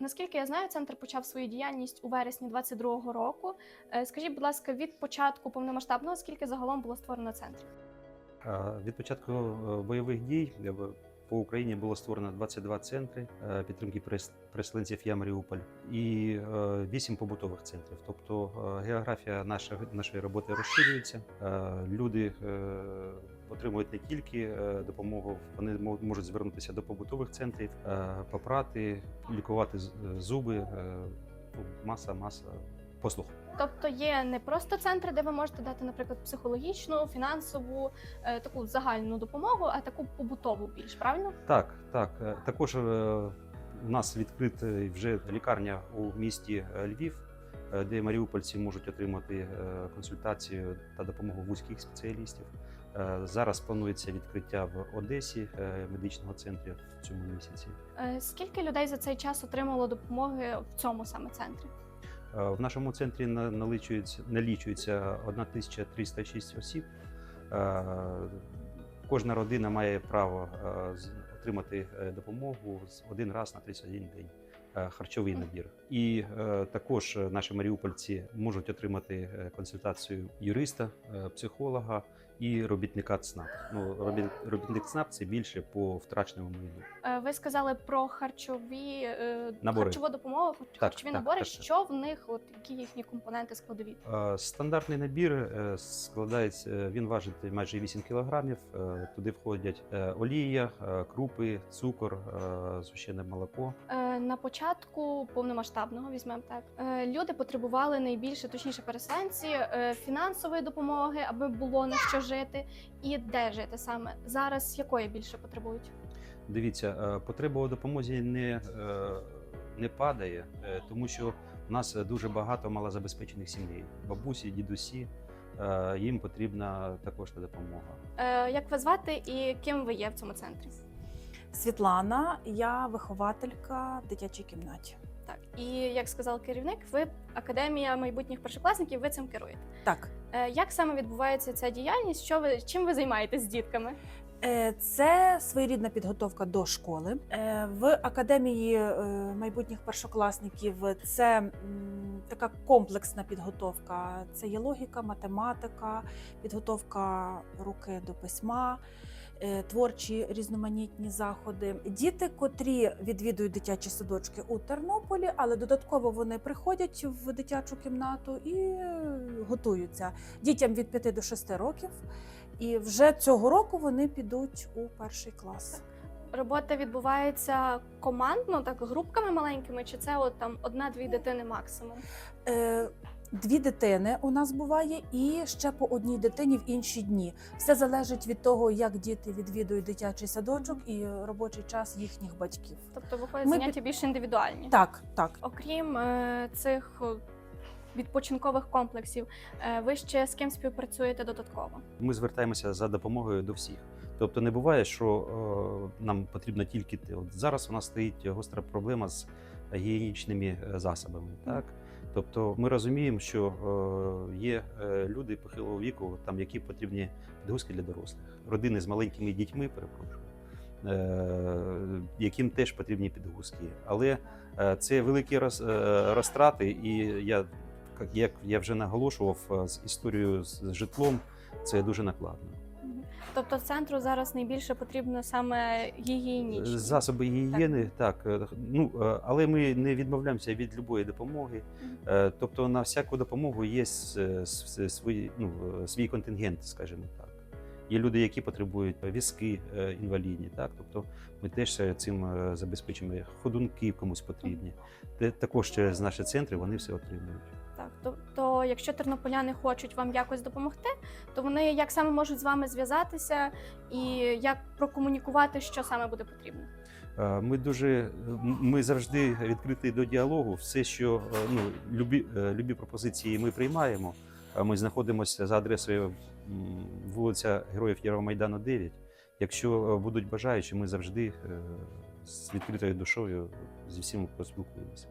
Наскільки я знаю, центр почав свою діяльність у вересні 22-го року. Е, Скажіть, будь ласка, від початку повномасштабного скільки загалом було створено центрів? Е, Від початку е, бойових дій е, по Україні було створено 22 центри підтримки перес- переселенців Я Маріуполь і 8 побутових центрів. Тобто географія нашої, нашої роботи розширюється. Люди отримують не тільки е, допомогу, вони мо- можуть звернутися до побутових центрів, е, попрати, лікувати е, зуби, ну, маса, маса послуг. Тобто є не просто центри, де ви можете дати, наприклад, психологічну, фінансову, таку загальну допомогу, а таку побутову більш правильно? Так, так. Також у нас відкрита вже лікарня у місті Львів, де маріупольці можуть отримати консультацію та допомогу вузьких спеціалістів. Е, Зараз планується відкриття в Одесі е, медичного центру в цьому місяці. Е, Скільки людей за цей час отримало допомоги в цьому саме центрі? В нашому центрі на- налічується, налічується 1306 осіб. Кожна родина має право отримати допомогу один раз на 31 день. Е, Харчовий набір, і е, також е, наші маріупольці можуть отримати консультацію юриста, психолога і робітника ЦНАП. Ну робіт, робітник ЦНАП це більше по втраченому майну. Ви сказали про харчові Набори. харчову допомогу, харчові так, набори. так, так. Що в них, от які їхні компоненти складові? Стандартний набір складається, він важить майже 8 кілограмів. Туди входять олія, крупи, цукор, е, згущене молоко. На початку повномасштабного візьмемо так. е, Люди потребували найбільше, точніше, переселенці е, фінансової допомоги, аби було на що жити, і де жити саме зараз. Якої більше потребують? Дивіться, е, потреба у допомозі не, не падає, тому що у нас дуже багато малозабезпечених сімей. Бабусі, дідусі. Їм потрібна також та допомога. Як вас звати і ким ви є в цьому центрі? Світлана, я вихователька в дитячій кімнаті. Так, і як сказав керівник, ви академія майбутніх першокласників, ви цим керуєте. Так, Е, Як саме відбувається ця діяльність? Що ви чим ви займаєтесь з дітками? е, це своєрідна підготовка до школи. Е, В академії майбутніх першокласників це така комплексна підготовка. Це є логіка, математика, підготовка руки до письма. Е, Творчі різноманітні заходи. Діти, котрі відвідують дитячі садочки у Тернополі, але додатково вони приходять в дитячу кімнату і е, готуються дітям від 5 до 6 років. І вже цього року вони підуть у перший клас. Робота відбувається командно, так групками маленькими, чи це от там одна-дві дитини максимум? Е, Дві дитини у нас буває, і ще по одній дитині в інші дні. Все залежить від того, як діти відвідують дитячий садочок і робочий час їхніх батьків. Тобто виходить Ми заняття більш індивідуальні. Так, так. Окрім е, цих відпочинкових комплексів, е, ви ще з ким співпрацюєте додатково? Ми звертаємося за допомогою до всіх. Тобто не буває, що е, нам потрібно тільки те. От зараз у нас стоїть гостра проблема з гігієнічними е, засобами. Так? Тобто ми розуміємо, що е, є е, люди похилого віку, там, які потрібні підгузки для дорослих, родини з маленькими дітьми, перепрошую, е, яким теж потрібні підгузки. Але це великі роз, розтрати, і я, як я вже наголошував, з історією з житлом це дуже накладно. Тобто центру зараз найбільше потрібно саме гігієнічні. Засоби гігієни, так. е, ну, е, але ми не відмовляємося від будь-якої допомоги. Мгм. Е, Тобто на всяку допомогу є с- с- ну, свій контингент, скажімо так. Є люди, які потребують візки інвалідні, так? Тобто ми теж цим забезпечуємо. Ходунки комусь потрібні. Те- Також через наші центри вони все отримують. Так, тобто, якщо тернополяни хочуть вам якось допомогти, то вони як саме можуть з вами зв'язатися і як прокомунікувати, що саме буде потрібно. Е, Ми дуже ми завжди відкриті до діалогу. Все, що е, ну любі, е, любі пропозиції ми приймаємо. Е, Ми знаходимося за адресою вулиця Героїв Євромайдану 9. Якщо е, будуть бажаючі, ми завжди е, з відкритою душою зі всіма поспілкуємося.